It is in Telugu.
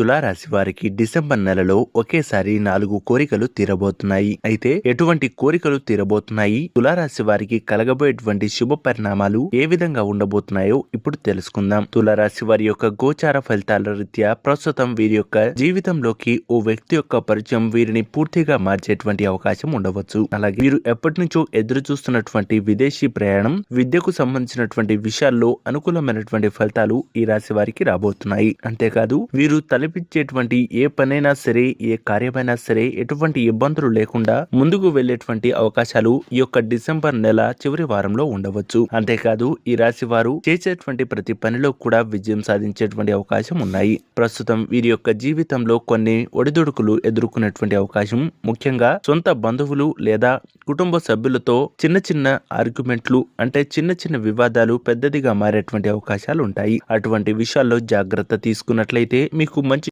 తులారాశి వారికి డిసెంబర్ నెలలో ఒకేసారి నాలుగు కోరికలు తీరబోతున్నాయి. అయితే ఎటువంటి కోరికలు తీరబోతున్నాయి? తులారాశి వారికి కలగబోయేటువంటి శుభ పరిణామాలు ఏ విధంగా ఉండబోతున్నాయో ఇప్పుడు తెలుసుకుందాం. తులారాశి వారి యొక్క గోచార ఫలితాల రీత్యా ప్రస్తుతం వీరి యొక్క జీవితంలోకి ఓ వ్యక్తి యొక్క పరిచయం వీరిని పూర్తిగా మార్చేటువంటి అవకాశం ఉండవచ్చు. అలాగే వీరు ఎప్పటి నుంచో ఎదురు చూస్తున్నటువంటి విదేశీ ప్రయాణం విద్యకు సంబంధించినటువంటి విషయాల్లో అనుకూలమైనటువంటి ఫలితాలు ఈ రాశి వారికి రాబోతున్నాయి. అంతేకాదు వీరు నడిపించేటువంటి ఏ పనైనా సరే ఏ కార్యమైనా సరే ఎటువంటి ఇబ్బందులు లేకుండా ముందుకు వెళ్ళేటువంటి అవకాశాలు ఈ యొక్క డిసెంబర్ నెల చివరి వారంలో ఉండవచ్చు. అంతేకాదు ఈ రాశి వారు చేసేటువంటి ప్రతి పనిలో కూడా విజయం సాధించేటువంటి అవకాశం ఉన్నాయి. ప్రస్తుతం వీరి యొక్క జీవితంలో కొన్ని ఒడిదుడుకులు ఎదుర్కొనేటువంటి అవకాశం. ముఖ్యంగా సొంత బంధువులు లేదా కుటుంబ సభ్యులతో చిన్న చిన్న ఆర్గ్యుమెంట్లు అంటే చిన్న చిన్న వివాదాలు పెద్దదిగా మారేటువంటి అవకాశాలు ఉంటాయి. అటువంటి విషయాల్లో జాగ్రత్త తీసుకున్నట్లయితే మీకు మంచి